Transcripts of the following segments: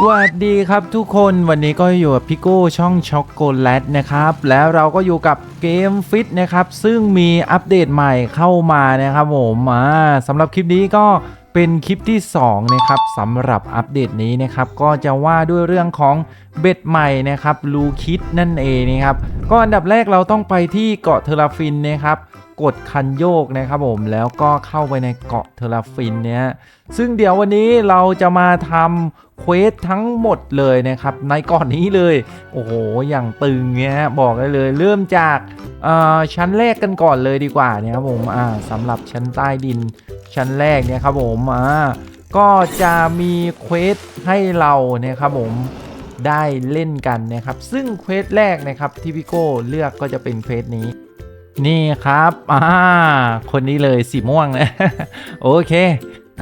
สวัสดีครับทุกคนวันนี้ก็อยู่กับพี่โก้ช่องช็อกโกแลตนะครับ แล้วเราก็อยู่กับเกมฟิตนะครับ ซึ่งมีอัปเดตใหม่เข้ามานะครับผมอ่าสำหรับคลิปนี้ก็เป็นคลิปที่ 2 นะครับสำหรับอัปเดตนี้นะครับ ก็จะว่าด้วยเรื่องของเบ็ดใหม่นะครับลูคิดนั่นเองนะครับ ก็อันดับแรกเราต้องไปที่เกาะเทราฟินนะครับ กดคันโยกนะครับผมแล้วก็เข้าไปในเกาะเทราฟินเนี่ยซึ่งเดี๋ยววันนี้เราจะมาทำเควสทั้งหมดเลยนะครับ ในเก่อนนี้เลย โอ้โห อย่างตึงเนี้ยบอกได้เลย เริ่มจากชั้นแรกกันก่อนเลยดีกว่าเนี่ยครับผมสำหรับชั้นใต้ดินชั้นแรกเนี่ยครับผมก็จะมีเควสให้เราเนี่ยครับผมได้เล่นกันนะครับ ซึ่งเควสแรกนะครับที่พี่โก้เลือกก็จะเป็นเควสนี้ นี่ครับอ่าคนนี้เลยสีม่วงนะโอเค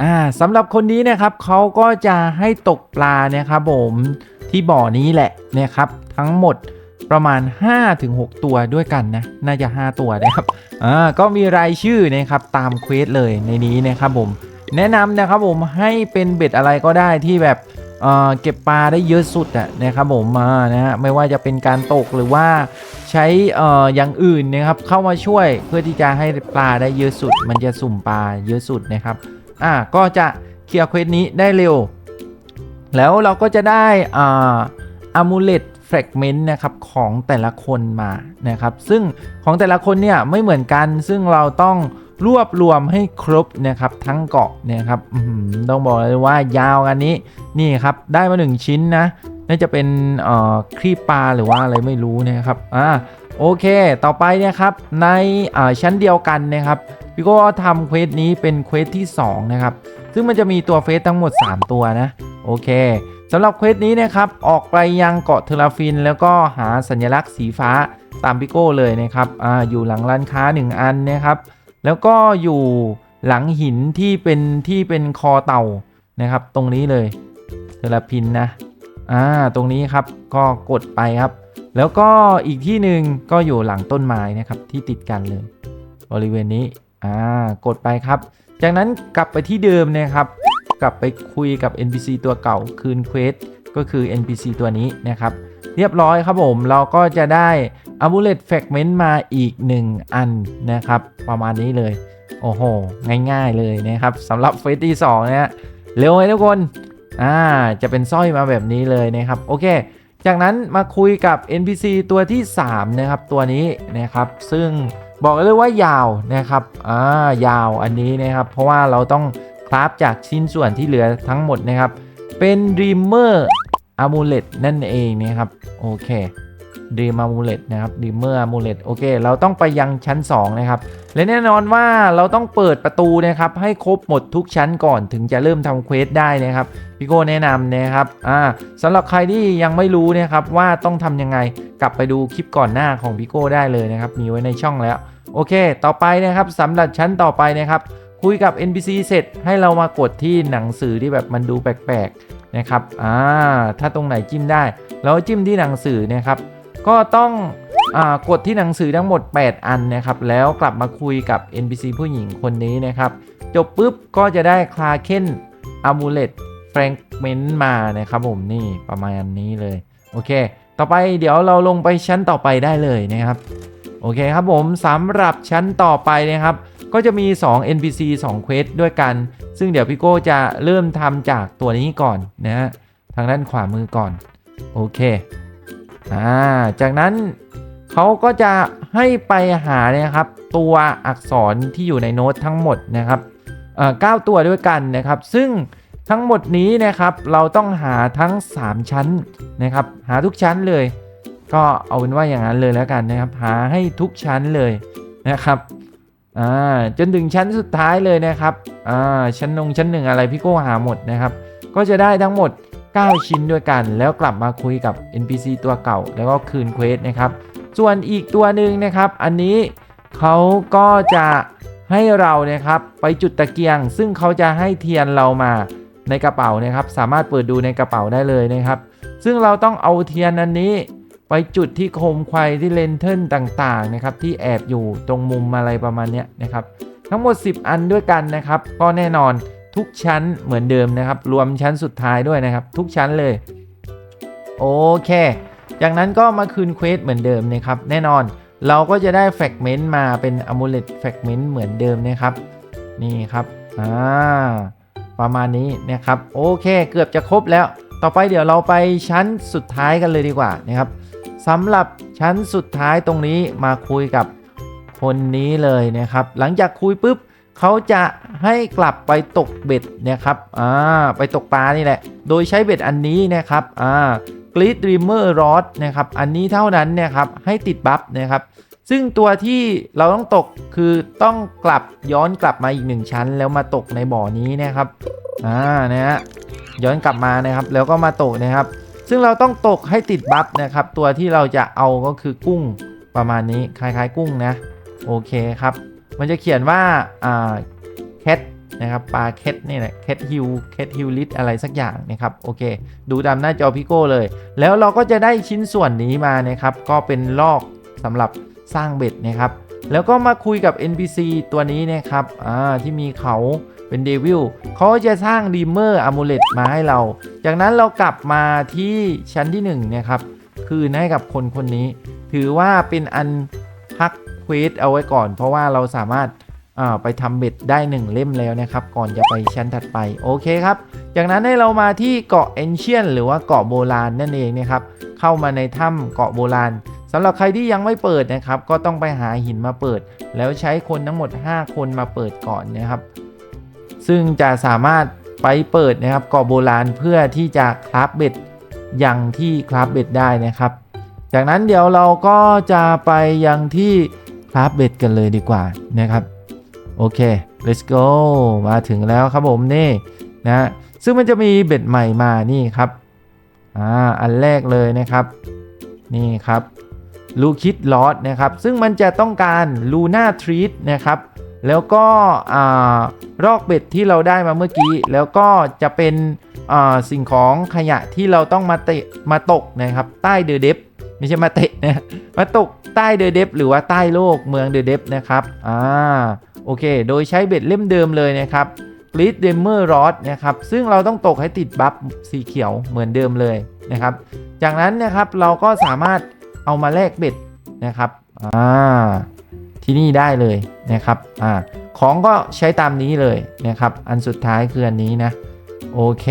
อ่าสำหรับคนนี้นะครับเขาก็จะให้ตกปลาเนี่ยครับผมที่บ่อนี้แหละนะครับ ทั้งหมดประมาณ 5-6 ตัวด้วยกันนะ น่าจะ 5 ตัวนะครับอ่าก็มีรายชื่อนะครับตามเควสเลยในนี้นะครับผม แนะนำนะครับผมให้เป็นเบ็ดอะไรก็ได้ที่แบบ เก็บปลาได้เยอะสุดอะนะครับผมมานะฮะไม่ว่าจะเป็นการตกหรือว่าใช้ออย่างอื่นนะครับเข้ามาช่วยเพื่อที่จะให้ปลาได้เยอะสุด มันจะสุ่มปลาเยอะสุดนะครับอ่าก็จะเคลียร์เควสนี้ได้เร็ว แล้วเราก็จะได้อ่าอามูเลต แฟกเมนต์นะครับของแต่ละคนมานะครับ ซึ่งของแต่ละคนเนี่ยไม่เหมือนกัน ซึ่งเราต้องรวบรวมให้ครบนะครับทั้งเกาะเนะครับต้องบอกเลยว่ายาวอันนี้นี่ครับได้มา 1 ชิ้นนะน่าจะเป็นครีบปลาหรือว่าอะไรไม่รู้นะครับอ่าโอเค ต่อไปเนะครับในชั้นเดียวกันนะครับพี่ก็ทำเควสนี้เป็นเควสที่2นะครับซึ่งมันจะมีตัวเฟสทั้งหมด 3 ตัวนะโอเค สำหรับเควสนี้นะครับออกไปยังเกาะเทอราฟิน แล้วก็หาสัญลักษณ์สีฟ้าตามพิโก้เลยนะครับอ่าอยู่หลังร้านค้า 1 อันนะครับ แล้วก็อยู่หลังหินที่เป็นที่เป็นคอเต่านะครับ ตรงนี้เลยเทอราพินนะอ่าตรงนี้ครับก็กดไปครับ แล้วก็อีกที่หนึ่งก็อยู่หลังต้นไม้นะครับที่ติดกันเลย บริเวณนี้อ่ากดไปครับ จากนั้นกลับไปที่เดิมนะครับ ลับไปคุยกับ NPC ตัวเก่าคืนเควสก็คือ NPC ตัวนี้นะครับ เรียบร้อยครับผม เราก็จะได้ a m u l e t Fragment มาอีก 1 อันนะครับ ประมาณนี้เลย โอ้โห ง่ายๆเลยนะครับสำหรับเฟสที่2นะฮะเร็วไหมทุกคน อ่า จะเป็นสร้อยมาแบบนี้เลยนะครับ โอเค จากนั้นมาคุยกับ NPC ตัวที่ 3 นะครับ ตัวนี้นะครับ ซึ่งบอกเลยว่ายาวนะครับ อ่า ยาวอันนี้นะครับ เพราะว่าเราต้อง คราฟจากชิ้นส่วนที่เหลือทั้งหมดนะครับ เป็น Dreamer Amulet นั่นเองนะครับ โอเค Dream Amulet นะครับ Dreamer Amulet โอเค เราต้องไปยังชั้น 2 นะครับ และแน่นอนว่าเราต้องเปิดประตูนะครับ ให้ครบหมดทุกชั้นก่อนถึงจะเริ่มทำเควสได้นะครับพี่โก้แนะนำนะครับอ่าสำหรับใครที่ยังไม่รู้นะครับว่าต้องทำยังไงกลับไปดูคลิปก่อนหน้าของพี่โก้ได้เลยนะครับ มีไว้ในช่องแล้ว โอเค ต่อไปนะครับสำหรับชั้นต่อไปนะครับ คุยกับ NPC เสร็จให้เรามากดที่หนังสือที่แบบมันดูแปลกๆนะครับอ่าถ้าตรงไหนจิ้มได้เราจิ้มที่หนังสือนะครับ ก็ต้องอากดที่หนังสือทั้งหมด 8 อันนะครับ แล้วกลับมาคุยกับ NPC ผู้หญิงคนนี้นะครับ จบปุ๊บก็จะได้คลาเคนอามูเลตแฟรงเมนต์มานะครับผมนี่ประมาณนี้เลย โอเค ต่อไปเดี๋ยวเราลงไปชั้นต่อไปได้เลยนะครับ โอเคครับผมสำหรับชั้นต่อไปนะครับ ก็จะมี 2 NPC 2 เควสด้วยกัน ซึ่งเดี๋ยวพี่โก้จะเริ่มทำจากตัวนี้ก่อนนะฮะ ทางด้านขวามือก่อน โอเค อ่า จากนั้นเขาก็จะให้ไปหาเนี่ยครับ ตัวอักษรที่อยู่ในโน้ตทั้งหมดนะครับเอ่อ9ตัวด้วยกันนะครับ ซึ่งทั้งหมดนี้นะครับ เราต้องหาทั้ง 3 ชั้นนะครับ หาทุกชั้นเลย ก็เอาเป็นว่าอย่างนั้นเลยแล้วกันนะครับ หาให้ทุกชั้นเลยนะครับ อ่าจนถึงชั้นสุดท้ายเลยนะครับอ่าชั้นนงชั้นหนึ่งอะไรพี่โก้หาหมดนะครับ ก็จะได้ทั้งหมด 9 ชิ้นด้วยกัน แล้วกลับมาคุยกับ NPC ตัวเก่า แล้วก็คืนเควสนะครับ ส่วนอีกตัวหนึ่งนะครับ อันนี้เขาก็จะให้เรานะครับไปจุดตะเกียง ซึ่งเขาจะให้เทียนเรามาในกระเป๋านะครับ สามารถเปิดดูในกระเป๋าได้เลยนะครับ ซึ่งเราต้องเอาเทียนอันนี้ ไปจุดที่โคมไฟที่เลนเทิลต่างๆนะครับที่แอบอยู่ตรงมุมอะไรประมาณนี้นะครับ ทั้งหมด 10 อันด้วยกันนะครับ ก็แน่นอนทุกชั้นเหมือนเดิมนะครับ รวมชั้นสุดท้ายด้วยนะครับ ทุกชั้นเลย โอเค จากนั้นก็มาคืนเควสเหมือนเดิมนะครับ แน่นอนเราก็จะได้แฟกเมนต์มาเป็นอ m u l e t แฟกเมนต์เหมือนเดิมนะครับ นี่ครับอ่าประมาณนี้นะครับ โอเคเกือบจะครบแล้ว ต่อไปเดี๋ยวเราไปชั้นสุดท้ายกันเลยดีกว่านะครับ สำหรับชั้นสุดท้ายตรงนี้มาคุยกับคนนี้เลยนะครับ หลังจากคุยปุ๊บเขาจะให้กลับไปตกเบ็ดนะครับอ่าไปตกปลานี่แหละ โดยใช้เบ็ดอันนี้นะครับอ่ากรีดรีเมอร์รอดนะครับอันนี้เท่านั้นเนะครับให้ติดบัฟนะครับซึ่งตัวที่เราต้องตกคือต้องกลับย้อนกลับมาอีกหนึ่งชั้น แล้วมาตกในบ่อนี้นะครับอ่านะฮะย้อนกลับมานะครับ แล้วก็มาตกนะครับ ซึ่งเราต้องตกให้ติดบัฟนะครับ ตัวที่เราจะเอาก็คือกุ้งประมาณนี้คล้ายๆกุ้งนะ โอเคครับ มันจะเขียนว่าอ่าแคทนะครับปลาแคทนี่แหละแคทฮิลแคทฮิลลิตอะไรสักอย่างนะครับโอเค ดูตามหน้าจอพิโก้เลย แล้วเราก็จะได้ชิ้นส่วนนี้มานะครับ ก็เป็นลอกสำหรับสร้างเบ็ดนะครับ แล้วก็มาคุยกับ NPC ตัวนี้นะครับอ่าที่มีเขา เป็นเดวิลเขาจะสร้างดีเมอร์อะมูเลตมาให้เรา จากนั้นเรากลับมาที่ชั้นที่1นะครับคืนให้กับคนคนนี้ ถือว่าเป็นอันพักเควสเอาไว้ก่อน เพราะว่าเราสามารถไปทำเบ็ดได้ 1 เล่มแล้วนะครับ ก่อนจะไปชั้นถัดไป โอเคครับ จากนั้นให้เรามาที่เกาะเอนเชียนหรือว่าเกาะโบราณนั่นเองนะครับ เข้ามาในถ้ำเกาะโบราณสำหรับใครที่ยังไม่เปิดนะครับ ก็ต้องไปหาหินมาเปิด แล้วใช้คนทั้งหมด 5 คนมาเปิดก่อนนะครับ ซึ่งจะสามารถไปเปิดนะครับเกาะโบราณเพื่อที่จะคราฟเบ็ดยังที่คราฟเบ็ดได้นะครับ จากนั้นเดี๋ยวเราก็จะไปยังที่คราฟเบ็ดกันเลยดีกว่านะครับโอเค let's go มาถึงแล้วครับผมนี่นะซึ่งมันจะมีเบ็ดใหม่มานี่ครับอ่าอันแรกเลยนะครับนี่ครับลูคิดลอสนะครับ ซึ่งมันจะต้องการลูน่าทรีตนะครับ แล้วก็รอกเบ็ดที่เราได้มาเมื่อกี้ แล้วก็จะเป็นสิ่งของขยะที่เราต้องมาเตะมาตกนะครับใต้เดอะเดฟไม่ใช่มาเตะนะมาตกใต้เดอะเดฟหรือว่าใต้โลกเมืองเดอะเดฟนะครับอ่าโอเค โดยใช้เบ็ดเล่มเดิมเลยนะครับกรีดเดมเมอร์รอดนะครับซึ่งเราต้องตกให้ติดบัฟสีเขียวเหมือนเดิมเลยนะครับ จากนั้นนะครับเราก็สามารถเอามาแลกเบ็ดนะครับอ่า ที่นี่ได้เลยนะครับอ่าของก็ใช้ตามนี้เลยนะครับ อันสุดท้ายคืออันนี้นะ โอเค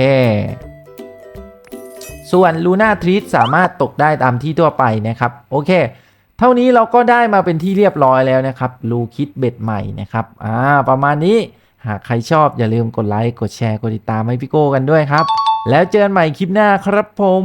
ส่วนลูน่าทรีสามารถตกได้ตามที่ทั่วไปนะครับ โอเค เท่านี้เราก็ได้มาเป็นที่เรียบร้อยแล้วนะครับ ลูคิดเบ็ดใหม่นะครับอ่าประมาณนี้หากใครชอบอย่าลืมกดไลค์ กดแชร์ กดติดตามให้พี่โก้กันด้วยครับ แล้วเจอกันใหม่คลิปหน้าครับผม